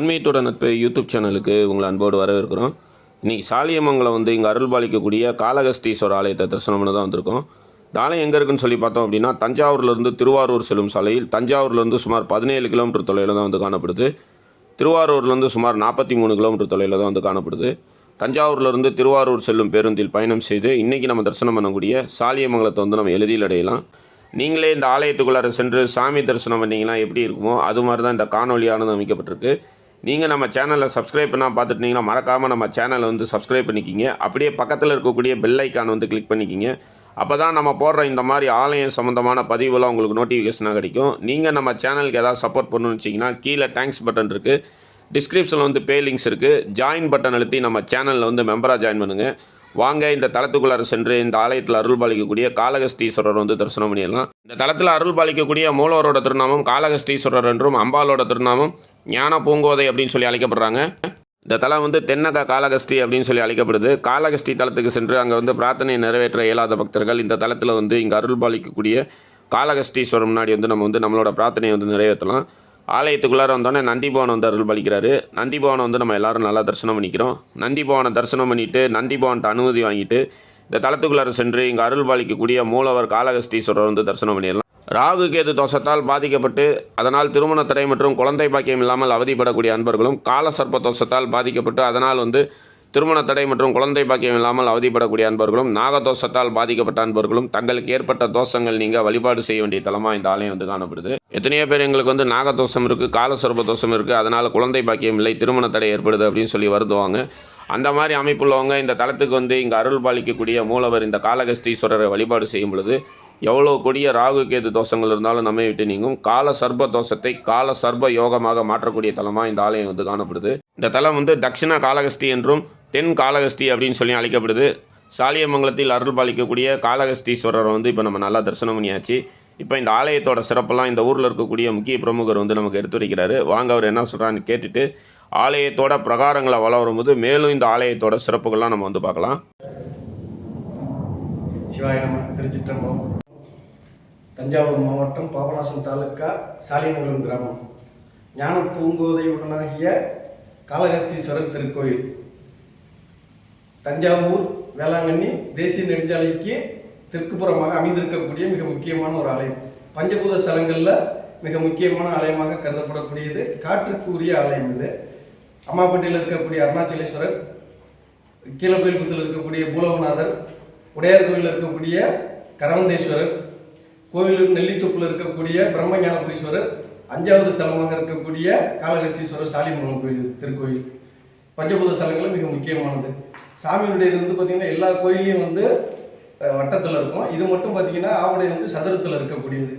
ஆன்மீகத்தோட நட்பு யூடியூப் சேனலுக்கு உங்களை அன்போடு வரவேற்கிறோம். இன்றைக்கி சாலியமங்கலம் வந்து இங்கே அருள் பாலிக்கக்கூடிய காலகஸ்தீஸ்வரர் ஆலயத்தை தரிசனம் பண்ண தான் வந்திருக்கோம். இந்த ஆலயம் எங்கே இருக்குன்னு சொல்லி பார்த்தோம் அப்படின்னா தஞ்சாவூர்லேருந்து திருவாரூர் செல்லும் சாலையில் தஞ்சாவூர்லேருந்து சுமார் பதினேழு கிலோமீட்டர் தொலைவில் தான் வந்து காணப்படுது. திருவாரூர்லேருந்து சுமார் நாற்பத்தி மூணு கிலோமீட்டர் தொலைவில் தான் வந்து காணப்படுது. தஞ்சாவூர்லேருந்து திருவாரூர் செல்லும் பேருந்தில் பயணம் செய்து இன்றைக்கி நம்ம தரிசனம் பண்ணக்கூடிய சாலியமங்கலத்தை வந்து நம்ம எளிதில் அடையலாம். நீங்களே இந்த ஆலயத்துக்குள்ளார சென்று சாமி தரிசனம் பண்ணிங்கன்னா எப்படி இருக்குமோ அது மாதிரி தான் இந்த காணொலியானது அமைக்கப்பட்டிருக்கு. நீங்கள் நம்ம சேனலில் சப்ஸ்கிரைப் பண்ணால் பார்த்துட்டீங்கன்னா மறக்காமல் நம்ம சேனலை வந்து சப்ஸ்கிரைப் பண்ணிக்கிங்க. அப்படியே பக்கத்தில் இருக்கக்கூடிய பெல் ஐக்கான் வந்து கிளிக் பண்ணிக்கிங்க. அப்போ தான் நம்ம போடுற இந்த மாதிரி ஆலயம் சம்மந்தமான பதிவுலாம் உங்களுக்கு நோட்டிஃபிகேஷனாக கிடைக்கும். நீங்கள் நம்ம சேனலுக்கு ஏதாவது சப்போர்ட் பண்ணணும்னு வச்சிங்கன்னா கீழே தேங்க்ஸ் பட்டன் இருக்குது டிஸ்கிரிப்ஷனில் வந்து பே லிங்க்ஸ் இருக்குது ஜாயின் பட்டன் அழுத்தி நம்ம சேனலில் வந்து மெம்பராக ஜாயின் பண்ணுங்கள் வாங்க இந்த தளத்துக்குள்ளார சென்று இந்த ஆலயத்தில் அருள் பாலிக்கக்கூடிய காலகஸ்தீஸ்வரர் வந்து தரிசனம் பண்ணிடலாம். இந்த தளத்தில் அருள் பாலிக்கக்கூடிய மூலவரோட திருநாமம் காலகஸ்தீஸ்வரர் என்றும் அம்பாலோட திருநாமம் ஞான பூங்கோதை அப்படின்னு சொல்லி அழைக்கப்படுறாங்க. இந்த தலம் வந்து தென்னக காலகஸ்தி அப்படின்னு சொல்லி அழைக்கப்படுது. காலகஸ்தி தலத்துக்கு சென்று அங்கே வந்து பிரார்த்தனை நிறைவேற்ற இயலாத பக்தர்கள் இந்த தலத்தில் வந்து இங்கே அருள் பாலிக்கக்கூடிய காலகஸ்தீஸ்வரர் முன்னாடி வந்து நம்ம வந்து நம்மளோட பிரார்த்தனையை வந்து நிறைவேற்றலாம். ஆலயத்துக்குள்ளார வந்தோடனே நந்திபவன் வந்து அருள் பாலிக்கிறாரு நந்திபவனை வந்து நம்ம எல்லாரும் நல்லா தரிசனம் பண்ணிக்கிறோம். நந்திபவனை தரிசனம் பண்ணிவிட்டு நந்திபவன்ட்ட அனுமதி வாங்கிட்டு இந்த தளத்துக்குள்ளார சென்று இங்கே அருள் பாலிக்கக்கூடிய மூலவர் காலகஸ்தீஸ்வரர் வந்து தரிசனம் பண்ணிடலாம். ராகு கேது தோஷத்தால் பாதிக்கப்பட்டு அதனால் திருமண தடை மற்றும் குழந்தை பாக்கியம் இல்லாமல் அவதிப்படக்கூடிய அன்பர்களும் கால சர்ப்ப தோஷத்தால் பாதிக்கப்பட்டு அதனால் வந்து திருமண தடை மற்றும் குழந்தை பாக்கியம் இல்லாமல் அவதிப்படக்கூடிய அன்பர்களும் நாகதோஷத்தால் பாதிக்கப்பட்ட அன்பர்களும் தங்களுக்கு ஏற்பட்ட தோஷங்கள் நீங்கள் வழிபாடு செய்ய வேண்டிய தலமாக இந்த ஆலயம் வந்து காணப்படுது. எத்தனையோ பேர் எங்களுக்கு வந்து நாகதோஷம் இருக்குது கால தோஷம் இருக்குது அதனால் குழந்தை பாக்கியம் இல்லை திருமண தடை ஏற்படுது அப்படின்னு சொல்லி வருதுவாங்க அந்த மாதிரி அமைப்புள்ளவங்க இந்த தளத்துக்கு வந்து இங்கே அருள் பாலிக்கக்கூடிய மூலவர் இந்த காலகஸ்தீஸ்வரரை வழிபாடு செய்யும் பொழுது எவ்வளோ கொடிய ராகு கேது தோஷங்கள் இருந்தாலும் நம்மை விட்டு நீங்கும். கால சர்ப தோஷத்தை கால சர்ப யோகமாக மாற்றக்கூடிய தலமாக இந்த ஆலயம் வந்து காணப்படுது. இந்த தலம் வந்து தட்சிண காலகஸ்தி என்றும் தென் காளகஸ்தி அப்படின்னு சொல்லி அழைக்கப்படுது. சாலியமங்கலத்தில் அருள் பாலிக்கக்கூடிய காளகஸ்தீஸ்வரரை வந்து இப்போ நம்ம நல்லா தரிசனம் பண்ணியாச்சு. இப்போ இந்த ஆலயத்தோட சிறப்பெல்லாம் இந்த ஊரில் இருக்கக்கூடிய முக்கிய பிரமுகர் வந்து நமக்கு எடுத்துரைக்கிறாரு வாங்க அவர் என்ன சொல்கிறான்னு கேட்டுட்டு ஆலயத்தோட பிரகாரங்களை வள வரும்போது மேலும் இந்த ஆலயத்தோட சிறப்புகள்லாம் நம்ம வந்து பார்க்கலாம். திருச்சிற்றம்பலம். தஞ்சாவூர் மாவட்டம் பாபநாசம் தாலுக்கா சாலியமங்கலம் கிராமம். ஞான பூங்கோதை உடனாகிய திருக்கோயில். தஞ்சாவூர் வேளாங்கண்ணி தேசிய நெடுஞ்சாலைக்கு தெற்குப்புறமாக அமைந்திருக்கக்கூடிய மிக முக்கியமான ஒரு ஆலயம். பஞ்சபூத ஸ்தலங்களில் மிக முக்கியமான ஆலயமாக கருதப்படக்கூடியது. காற்றுக்குரிய ஆலயம் இது. அம்மாப்பட்டியில் இருக்கக்கூடிய அருணாச்சலேஸ்வரர் கீழக்கோயில்புத்தில் இருக்கக்கூடிய பூலவநாதர் உடையார் கோயிலில் இருக்கக்கூடிய கரவந்தேஸ்வரர் கோவிலூர் நெல்லித்தொப்பில் இருக்கக்கூடிய பிரம்மஞானபுரீஸ்வரர் அஞ்சாவது ஸ்தலமாக இருக்கக்கூடிய காளகஸ்தீஸ்வரர் சாலிமங்கலம் கோயில் திருக்கோயில். பஞ்சபூத ஸ்தலங்களும் மிக முக்கியமானது. சாமியினுடைய இது வந்து பார்த்திங்கன்னா எல்லா கோயில்லையும் வந்து வட்டத்தில் இருக்கும். இது மட்டும் பார்த்தீங்கன்னா ஆவடை வந்து சதுரத்தில் இருக்கக்கூடியது.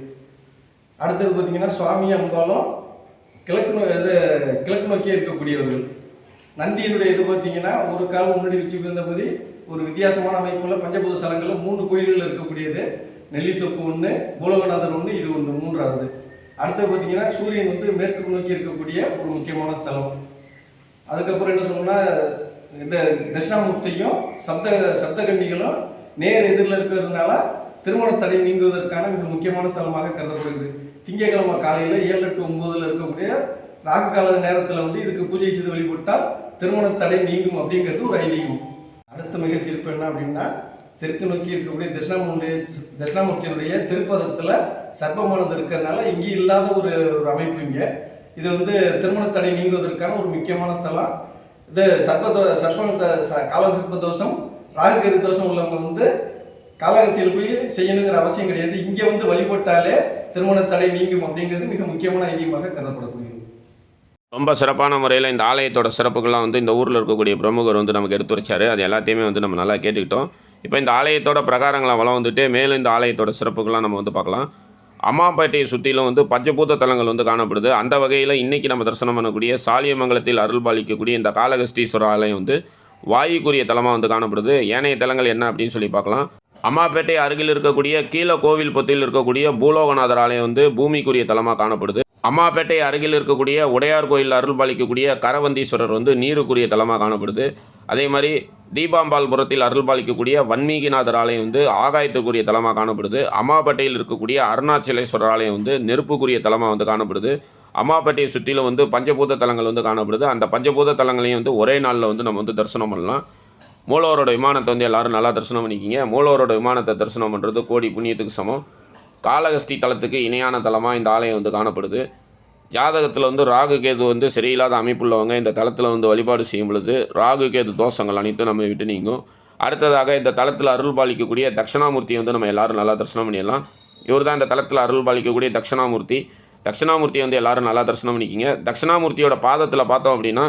அடுத்தது பார்த்தீங்கன்னா சுவாமி அம்பாலும் கிழக்கு நோ இது கிழக்கு நோக்கியே இருக்கக்கூடியவர்கள். நந்தியினுடைய இது பார்த்தீங்கன்னா ஒரு கால் முன்னாடி வச்சு இருந்தபடி ஒரு வித்தியாசமான அமைப்புள்ள பஞ்சபூத ஸ்தலங்களில் மூணு கோயில்கள் இருக்கக்கூடியது. நெல்லித்தொப்பு ஒன்று பூலோகநாதர் ஒன்று இது ஒன்று மூன்றாவது. அடுத்தது பார்த்தீங்கன்னா சூரியன் வந்து மேற்கு நோக்கி இருக்கக்கூடிய ஒரு முக்கியமான ஸ்தலம். அதுக்கப்புறம் என்ன சொல்லணும்னா இந்த தட்சிணாமூர்த்தியும் சப்த சப்தகண்டிகளும் நேர் எதிரில் இருக்கிறதுனால திருமண தடை நீங்குவதற்கான மிக முக்கியமான ஸ்தலமாக கருதப்படுகிறது. திங்கட்கிழமை காலையில் ஏழு எட்டு ஒன்பதுல இருக்கக்கூடிய ராகு கால நேரத்தில் வந்து இதுக்கு பூஜை செய்து வழிபட்டால் திருமண தடை நீங்கும் அப்படிங்கிறது ஒரு ஐதீகம். அடுத்த மிகச்சிறப்பு என்ன அப்படின்னா தெற்கு நோக்கி இருக்கக்கூடிய தட்சிணாமூர்த்தி தட்சிணாமூர்த்தியினுடைய திருப்பதத்தில் சர்ப்பமானது இருக்கிறதுனால இங்கே இல்லாத ஒரு ஒரு அமைப்பு இங்கே. இது வந்து திருமண தடை நீங்குவதற்கான ஒரு முக்கியமான ஸ்தலம். இது சர்ப்ப சர்ப்ப கால சர்ப்ப தோஷம் ராகுகரி தோஷம் உள்ளவங்க வந்து காலகஸ்தியில் போய் செய்யணுங்கிற அவசியம் கிடையாது. இங்கே வந்து வழிபட்டாலே திருமண தடை நீங்கும் அப்படிங்கிறது மிக முக்கியமான ஐதீகமாக கருதப்படக்கூடியது. ரொம்ப சிறப்பான முறையில் இந்த ஆலயத்தோட சிறப்புகள்லாம் வந்து இந்த ஊரில் இருக்கக்கூடிய பிரமுகர் வந்து நமக்கு எடுத்து வச்சாரு அது எல்லாத்தையுமே வந்து நம்ம நல்லா கேட்டுக்கிட்டோம். இப்போ இந்த ஆலயத்தோட பிரகாரங்களை வளம் வந்துட்டு மேலும் இந்த ஆலயத்தோட சிறப்புகள்லாம் நம்ம வந்து பார்க்கலாம். அம்மாப்பேட்டையை சுற்றிலும் வந்து பஞ்சபூத தலங்கள் வந்து காணப்படுது. அந்த வகையில் இன்றைக்கி நம்ம தரிசனம் பண்ணக்கூடிய சாலியமங்கலத்தில் அருள் பாலிக்கக்கூடிய இந்த காளகஸ்தீஸ்வரர் ஆலயம் வந்து வாயுக்குரிய தலமாக வந்து காணப்படுது. ஏனைய தலங்கள் என்ன அப்படின்னு சொல்லி பார்க்கலாம். அம்மாப்பேட்டை அருகில் இருக்கக்கூடிய கீழ கோவில் பொத்தில் இருக்கக்கூடிய பூலோகநாதர் ஆலயம் வந்து பூமிக்குரிய தலமாக காணப்படுது. அம்மாப்பேட்டை அருகில் இருக்கக்கூடிய உடையார் கோயில் அருள் பாலிக்கக்கூடிய கரவந்தீஸ்வரர் வந்து நீருக்குரிய தலமாக காணப்படுது. அதே மாதிரி தீபாம்பாள்புரத்தில் அருள் பாலிக்கக்கூடிய வன்மீகிநாதர் ஆலயம் வந்து ஆகாயத்துக்குரிய தலமாக காணப்படுது. அம்மாப்பேட்டையில் இருக்கக்கூடிய அருணாச்சலேஸ்வரர் ஆலயம் வந்து நெருப்புக்குரிய தலமாக வந்து காணப்படுது. அம்மாப்பேட்டையை சுற்றிலும் வந்து பஞ்சபூத தலங்கள் வந்து காணப்படுது. அந்த பஞ்சபூத தலங்களையும் வந்து ஒரே நாளில் வந்து நம்ம வந்து தரிசனம் பண்ணலாம். மூலவரோட விமானத்தை வந்து எல்லாரும் நல்லா தரிசனம் பண்ணிக்கிங்க. மூலவரோட விமானத்தை தரிசனம் பண்ணுறது கோடி புண்ணியத்துக்கு சமம். காளகஸ்தி தலத்துக்கு இணையான தலமாக இந்த ஆலயம் வந்து காணப்படுது. ஜாதகத்தில் வந்து ராகு கேது வந்து சரியில்லாத அமைப்புள்ளவங்க இந்த தளத்தில் வந்து வழிபாடு செய்யும் பொழுது ராகு கேது தோஷங்கள் அனைத்தும் நம்ம விட்டு நீங்கும். அடுத்ததாக இந்த தளத்தில் அருள் பாலிக்கக்கூடிய தட்சிணாமூர்த்தியை வந்து நம்ம எல்லாரும் நல்லா தரிசனம் பண்ணிடலாம். இவர் தான் இந்த தளத்தில் அருள் பாலிக்கக்கூடிய தட்சிணாமூர்த்தி. தட்சிணாமூர்த்தியை வந்து எல்லாரும் நல்லா தரிசனம் பண்ணிக்கிங்க. தட்சிணாமூர்த்தியோட பாதத்தில் பார்த்தோம் அப்படின்னா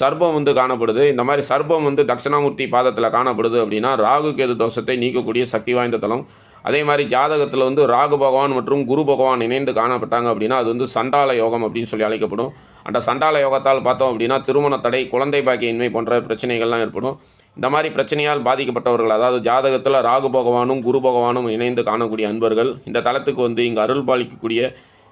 சர்பம் வந்து காணப்படுது. இந்த மாதிரி சர்பம் வந்து தட்சிணாமூர்த்தி பாதத்தில் காணப்படுது அப்படின்னா ராகு கேது தோஷத்தை நீக்கக்கூடிய சக்தி வாய்ந்த தலம் அதே மாதிரி ஜாதகத்தில் வந்து ராகு பகவான் மற்றும் குரு பகவான் இணைந்து காணப்பட்டாங்க அப்படின்னா அது வந்து சண்டால யோகம் அப்படின்னு சொல்லி அழைக்கப்படும். அந்த சண்டால யோகத்தால் பார்த்தோம் அப்படின்னா திருமண தடை குழந்தை பாக்கியின்மை போன்ற பிரச்சனைகள்லாம் ஏற்படும். இந்த மாதிரி பிரச்சனையால் பாதிக்கப்பட்டவர்கள் அதாவது ஜாதகத்தில் ராகு பகவானும் குரு பகவானும் இணைந்து காணக்கூடிய அன்பர்கள் இந்த தளத்துக்கு வந்து இங்கே அருள் பாலிக்கக்கூடிய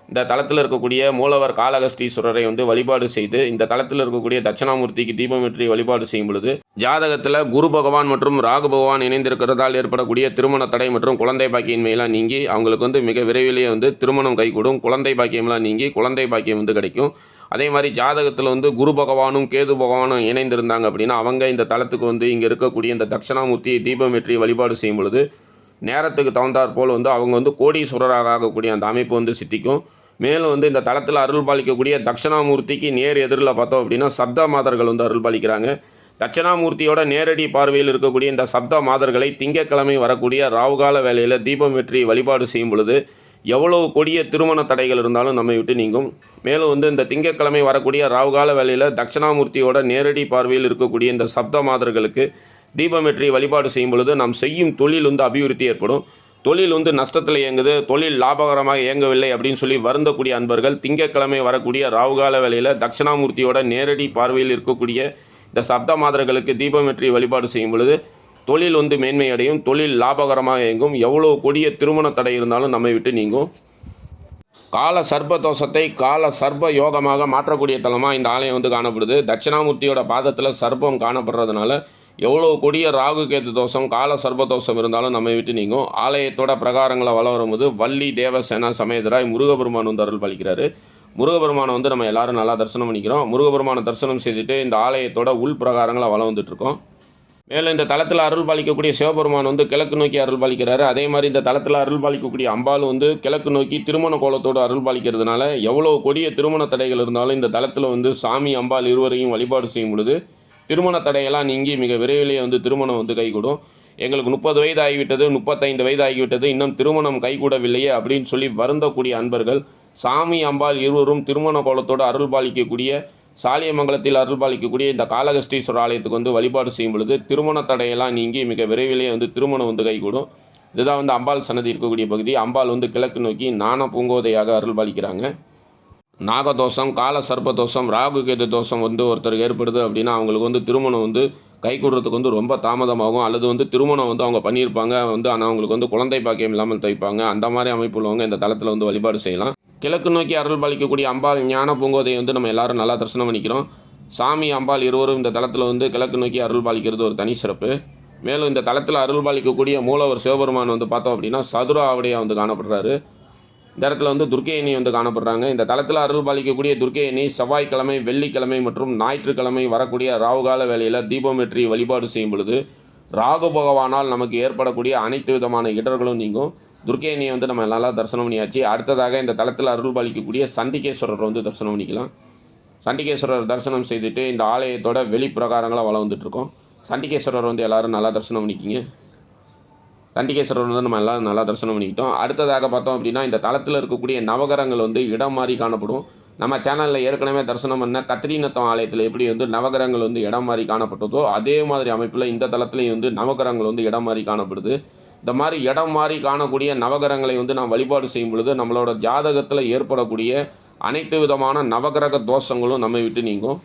இந்த தளத்தில் இருக்கக்கூடிய மூலவர் காளகஸ்தீஸ்வரரை வந்து வழிபாடு செய்து இந்த தளத்தில் இருக்கக்கூடிய தட்சிணாமூர்த்திக்கு தீபமேற்றி வழிபாடு செய்யும் பொழுது ஜாதகத்தில் குரு பகவான் மற்றும் ராகு பகவான் இணைந்திருக்கிறதால் ஏற்படக்கூடிய திருமண தடை மற்றும் குழந்தை பாக்கியின்மையெல்லாம் நீங்கி அவங்களுக்கு வந்து மிக விரைவிலேயே வந்து திருமணம் கைகூடும். குழந்தை பாக்கியம்லாம் நீங்கி குழந்தை பாக்கியம் வந்து கிடைக்கும். அதே மாதிரி ஜாதகத்தில் வந்து குரு பகவானும் கேது பகவானும் இணைந்திருந்தாங்க அப்படின்னா அவங்க இந்த தளத்துக்கு வந்து இங்கே இருக்கக்கூடிய இந்த தட்சிணாமூர்த்தியை தீபமேற்றி வழிபாடு செய்யும் பொழுது நேரத்துக்கு தகுந்தாற் போல் வந்து அவங்க வந்து கோடீஸ்வரராக ஆகக்கூடிய அந்த அமைப்பு வந்து சித்திக்கும். மேலும் வந்து இந்த தளத்தில் அருள் பாலிக்கக்கூடிய தட்சிணாமூர்த்திக்கு நேர் எதிரில் பார்த்தோம் அப்படின்னா சப்த மாதர்கள் வந்து அருள் பாலிக்கிறாங்க. தட்சிணாமூர்த்தியோட நேரடி பார்வையில் இருக்கக்கூடிய இந்த சப்த மாதர்களை திங்கட்கிழமை வரக்கூடிய ராவுகால வேலையில் தீபம் வெற்றி வழிபாடு செய்யும் பொழுது எவ்வளவு கொடிய திருமண தடைகள் இருந்தாலும் நம்மை விட்டு நீங்கும். மேலும் வந்து இந்த திங்கட்கிழமை வரக்கூடிய ராவுகால வேலையில் தட்சிணாமூர்த்தியோட நேரடி பார்வையில் இருக்கக்கூடிய இந்த சப்த மாதர்களுக்கு தீபமேற்றி வழிபாடு செய்யும் பொழுது நாம் செய்யும் தொழில் வந்து அபிவிருத்தி ஏற்படும். தொழில் வந்து நஷ்டத்தில் இயங்குது. தொழில் லாபகரமாக இயங்கவில்லை அப்படின்னு சொல்லி வருந்தக்கூடிய அன்பர்கள் திங்கட்கிழமை வரக்கூடிய ராவுகால வேலையில் தட்சிணாமூர்த்தியோட நேரடி பார்வையில் இருக்கக்கூடிய இந்த சப்த மாதர்களுக்கு தீபமேற்றி வழிபாடு செய்யும் பொழுது தொழில் வந்து மேன்மை அடையும் தொழில் லாபகரமாக இயங்கும். எவ்வளோ கொடிய திருமண தடை இருந்தாலும் நம்மை விட்டு நீங்கும். கால சர்ப தோஷத்தை கால சர்ப யோகமாக மாற்றக்கூடிய தலமாக இந்த ஆலயம் வந்து காணப்படுது. தட்சிணாமூர்த்தியோட பாதத்தில் சர்ப்பம் காணப்படுறதுனால எவ்வளோ கொடிய ராகு கேது தோஷம் கால சர்ப்ப தோஷம் இருந்தாலும் நம்ம விட்டு நீங்கும். ஆலயத்தோட பிரகாரங்களை வள வரும்போது வள்ளி தேவசேனா சமேதராய் முருகபெருமான் வந்து அருள் பாலிக்கிறாரு. முருகபெருமானை வந்து நம்ம எல்லாரும் நல்லா தரிசனம் பண்ணிக்கிறோம். முருகபெருமானை தரிசனம் செய்துட்டு இந்த ஆலயத்தோட உள் பிரகாரங்களை வளம் வந்துட்டுருக்கோம். மேலும் இந்த தளத்தில் அருள் பாலிக்கக்கூடிய சிவபெருமான் வந்து கிழக்கு நோக்கி அருள் பாலிக்கிறாரு. அதே மாதிரி இந்த தளத்தில் அருள் பாலிக்கக்கூடிய அம்பாள் வந்து கிழக்கு நோக்கி திருமண கோலத்தோடு அருள் பாலிக்கிறதுனால எவ்வளோ கொடிய திருமண தடைகள் இருந்தாலும் இந்த தளத்தில் வந்து சாமி அம்பாள் இருவரையும் வழிபாடு செய்யும் பொழுது திருமண தடையெல்லாம் நீங்கி மிக விரைவிலேயே வந்து திருமணம் வந்து கைகூடும். எங்களுக்கு முப்பது வயது ஆகிவிட்டது முப்பத்தைந்து வயது ஆகிவிட்டது இன்னும் திருமணம் கைகூடவில்லையே அப்படின்னு சொல்லி வருந்தக்கூடிய அன்பர்கள் சாமி அம்பாள் இருவரும் திருமண கோலத்தோடு அருள் பாலிக்கக்கூடிய சாலியமங்கலத்தில் அருள் பாலிக்கக்கூடிய இந்த காளகஸ்டீஸ்வரர் ஆலயத்துக்கு வந்து வழிபாடு செய்யும் பொழுது திருமண தடையெல்லாம் நீங்கி மிக விரைவிலேயே வந்து திருமணம் வந்து கைகூடும். இதுதான் வந்து அம்பாள் சன்னதி இருக்கக்கூடிய பகுதி. அம்பாள் வந்து கிழக்கு நோக்கி நாண பூங்கோதையாக அருள் பாலிக்கிறாங்க. நாகதோஷம் கால சர்ப்பதோஷம் ராகு கேது தோஷம் வந்து ஒருத்தருக்கு ஏற்படுது அப்படின்னா அவங்களுக்கு வந்து திருமணம் வந்து கை கூடுறதுக்கு வந்து ரொம்ப தாமதமாகும். அல்லது வந்து திருமணம் வந்து அவங்க பண்ணியிருப்பாங்க. வந்து ஆனால் அவங்களுக்கு வந்து குழந்தை பாக்கியம் இல்லாமல் தைப்பாங்க அந்த மாதிரி அமைப்பு உள்ளவங்க இந்த தளத்தில் வந்து வழிபாடு செய்யலாம். கிழக்கு நோக்கி அருள் பாலிக்கக்கூடிய அம்பாள் ஞான பூங்கோதையை வந்து நம்ம எல்லாரும் நல்லா தரிசனம் பண்ணிக்கிறோம். சாமி அம்பாள் இருவரும் இந்த தளத்தில் வந்து கிழக்கு நோக்கி அருள் பாலிக்கிறது ஒரு தனி சிறப்பு. மேலும் இந்த தளத்தில் அருள் பாலிக்கக்கூடிய மூலவர் சிவபெருமான் வந்து பார்த்தோம் அப்படின்னா சதுர ஆவடியாக வந்து காணப்படுறாரு. இந்த இடத்துல வந்து துர்க்கையணி வந்து காணப்படுறாங்க. இந்த தளத்தில் அருள் பாலிக்கக்கூடிய துர்க்கையணி செவ்வாய்க்கிழமை வெள்ளிக்கிழமை மற்றும் ஞாயிற்றுக்கிழமை வரக்கூடிய ராவுகால தீபம் தீபமேற்றி வழிபாடு செய்யும் பொழுது ராகு பகவானால் நமக்கு ஏற்படக்கூடிய அனைத்து விதமான இடர்களும் நீங்கும். துர்க்கையணியை வந்து நம்ம நல்லா தரிசனம் பண்ணியாச்சு. அடுத்ததாக இந்த தளத்தில் அருள் பாலிக்கக்கூடிய சண்டிகேஸ்வரர் வந்து தரிசனம் பண்ணிக்கலாம். சண்டிகேஸ்வரர் தரிசனம் செய்துட்டு இந்த ஆலயத்தோட வெளிப்பிரகாரங்களாக வளம் சண்டிகேஸ்வரர் வந்து எல்லாரும் நல்லா தரிசனம் பண்ணிக்கிங்க. சண்டிகேஸ்வரர் வந்து நம்ம எல்லாம் நல்லா தரிசனம் பண்ணிக்கிட்டோம். அடுத்ததாக பார்த்தோம் அப்படின்னா இந்த தளத்தில் இருக்கக்கூடிய நவகரங்கள் வந்து இடம் மாறி காணப்படும். நம்ம சேனலில் ஏற்கனவே தரிசனம் பண்ண கத்திரிநத்தம் ஆலயத்தில் எப்படி வந்து நவகரங்கள் வந்து இடம் மாறி காணப்பட்டதோ அதே மாதிரி அமைப்பில் இந்த தளத்துலேயும் வந்து நவகரங்கள் வந்து இடம் மாறி காணப்படுது. இந்த மாதிரி இடம் மாறி காணக்கூடிய நவகரங்களை வந்து நாம் வழிபாடு செய்யும் பொழுது நம்மளோட ஜாதகத்தில் ஏற்படக்கூடிய அனைத்து விதமான நவகிரக தோஷங்களும் நம்மை விட்டு நீங்கும்.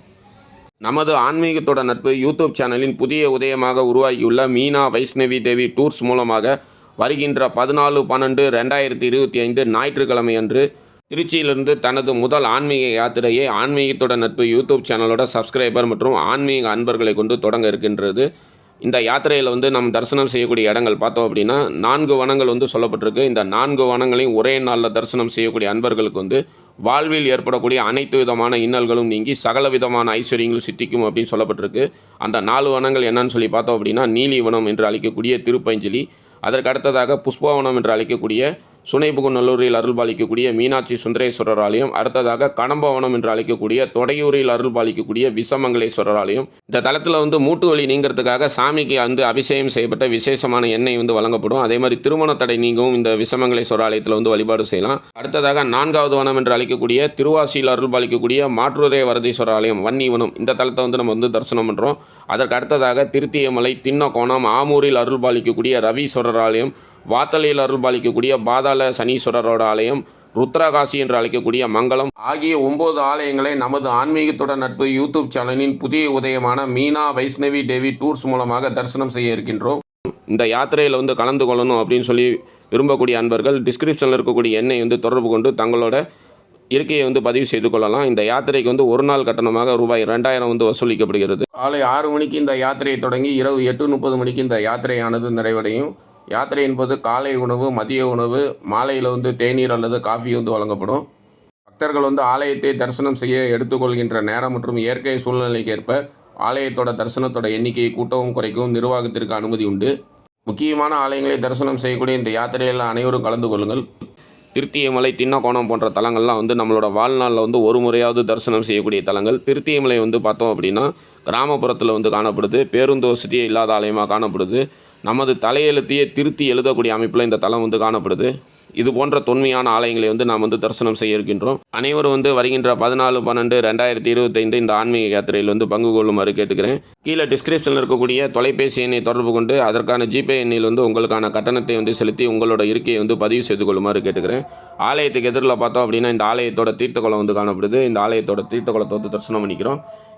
நமது ஆன்மீகத்தோட நட்பு யூடியூப் சேனலின் புதிய உதயமாக உருவாகியுள்ள மீனா வைஷ்ணவி தேவி டூர்ஸ் மூலமாக வருகின்ற பதினாலு பன்னெண்டு ரெண்டாயிரத்தி இருபத்தி ஐந்து ஞாயிற்றுக்கிழமை அன்று திருச்சியிலிருந்து தனது முதல் ஆன்மீக யாத்திரையை ஆன்மீகத்தோட நட்பு யூடியூப் சேனலோட சப்ஸ்கிரைபர் மற்றும் ஆன்மீக அன்பர்களை கொண்டு தொடங்க இருக்கின்றது. இந்த யாத்திரையில் வந்து நம்ம தரிசனம் செய்யக்கூடிய இடங்கள் பார்த்தோம் அப்படின்னா நான்கு வனங்கள் வந்து சொல்லப்பட்டிருக்கு. இந்த நான்கு வனங்களையும் ஒரே நாளில் தரிசனம் செய்யக்கூடிய அன்பர்களுக்கு வந்து வாழ்வில் ஏற்படக்கூடிய அனைத்து விதமான இன்னல்களும் நீங்கி சகல விதமான ஐஸ்வர்யங்களும் சித்திக்கும் அப்படின்னு சொல்லப்பட்டிருக்கு. அந்த நாலு வனங்கள் என்னன்னு சொல்லி பார்த்தோம் அப்படின்னா நீலிவனம் என்று அழைக்கக்கூடிய திருப்பஞ்சலி அதற்கு அடுத்ததாக புஷ்பவனம் என்று அழைக்கக்கூடிய சுனைபுகுநல்லூரில் அருள்பாலிக்கக்கூடிய மீனாட்சி சுந்தரேஸ்வரர் ஆலயம் அடுத்ததாக கணம்பவனம் என்று அழைக்கக்கூடிய தொடையூரில் அருள்பாலிக்கக்கூடிய விசமங்கலேஸ்வரர் ஆலயம். இந்த தளத்தில் வந்து மூட்டு வலி நீங்கிறதுக்காக சாமிக்கு வந்து அபிஷேகம் செய்யப்பட்ட விசேஷமான எண்ணெய் வந்து வழங்கப்படும். அதே மாதிரி திருமண தடை நீங்கவும் இந்த விசமங்கலேஸ்வரர் ஆலயத்தில் வந்து வழிபாடு செய்யலாம். அடுத்ததாக நான்காவது வனம் என்று அழைக்கக்கூடிய திருவாசியில் அருள்பாலிக்கக்கூடிய மாற்றுரே வரதீஸ்வரர் ஆலயம் வன்னிவனம் இந்த தளத்தை வந்து நம்ம வந்து தரிசனம் பண்ணுறோம் அதற்கு அடுத்ததாக திருத்தியமலை தின்னகோணம் ஆமூரில் அருள்பாலிக்கக்கூடிய ரவீஸ்வரர் ஆலயம் வாத்தலையில் அருள்பாலிக்கக்கூடிய பாதாள சனீஸ்வரரோட ஆலயம் ருத்ரகாசி என்று அழைக்கக்கூடிய மங்களம் ஆகிய ஒன்பது ஆலயங்களை நமது ஆன்மீகத்துடன் நட்பு யூடியூப் சேனலின் புதிய உதயமான மீனா வைஷ்ணவி தேவி டூர்ஸ் மூலமாக தரிசனம் செய்ய இருக்கின்றோம். இந்த யாத்திரையில் வந்து கலந்து கொள்ளணும் அப்படின்னு சொல்லி விரும்பக்கூடிய அன்பர்கள் டிஸ்கிரிப்ஷனில் இருக்கக்கூடிய எண்ணை வந்து தொடர்பு கொண்டு தங்களோட இருக்கையை வந்து பதிவு செய்து கொள்ளலாம். இந்த யாத்திரைக்கு வந்து ஒரு நாள் கட்டணமாக ரூபாய் ரெண்டாயிரம் வந்து வசூலிக்கப்படுகிறது. காலை ஆறு மணிக்கு இந்த யாத்திரையை தொடங்கி இரவு எட்டு முப்பது மணிக்கு இந்த யாத்திரையானது நிறைவடையும். யாத்திரையின் போது காலை உணவு மதிய உணவு மாலையில் வந்து தேநீர் அல்லது காஃபி வந்து வழங்கப்படும். பக்தர்கள் வந்து ஆலயத்தை தரிசனம் செய்ய எடுத்துக்கொள்கின்ற நேரம் மற்றும் இயற்கை சூழ்நிலைக்கு ஏற்ப ஆலயத்தோட தரிசனத்தோட எண்ணிக்கையை கூட்டவும் குறைக்கவும் நிர்வாகத்திற்கு அனுமதி உண்டு. முக்கியமான ஆலயங்களை தரிசனம் செய்யக்கூடிய இந்த யாத்திரையில் அனைவரும் கலந்து கொள்ளுங்கள். திருத்தியமலை தின்னக்கோணம் போன்ற தலங்கள்லாம் வந்து நம்மளோட வாழ்நாளில் வந்து ஒரு முறையாவது தரிசனம் செய்யக்கூடிய தலங்கள். திருத்தியமலை வந்து பார்த்தோம் அப்படின்னா கிராமப்புறத்தில் வந்து காணப்படுது. பேருந்து வசதியே இல்லாத ஆலயமாக காணப்படுது. நமது தலையெழுத்தையே திருத்தி எழுதக்கூடிய அமைப்பில் இந்த தலம் வந்து காணப்படுது. இது போன்ற தொன்மையான ஆலயங்களை வந்து நாம் வந்து தரிசனம் செய்ய இருக்கின்றோம். அனைவரும் வந்து வருகின்ற பதினாலு பன்னெண்டு ரெண்டாயிரத்தி இருபத்தைந்து இந்த ஆன்மீக யாத்திரையில் வந்து பங்கு கொள்ளுமாறு கேட்டுக்கிறேன். கீழே டிஸ்கிரிப்ஷனில் இருக்கக்கூடிய தொலைபேசி எண்ணை தொடர்பு கொண்டு அதற்கான ஜிபே எண்ணில் வந்து உங்களுக்கான கட்டணத்தை வந்து செலுத்தி உங்களோட இருக்கையை வந்து பதிவு செய்து கொள்ளுமாறு கேட்டுக்கிறேன். ஆலயத்துக்கு எதிரில் பார்த்தோம் அப்படின்னா இந்த ஆலயத்தோட தீர்த்தக்குளம் வந்து காணப்படுது. இந்த ஆலயத்தோட தீர்த்தக்குளத்தை வந்து தரிசனம் பண்ணிக்கிறோம்.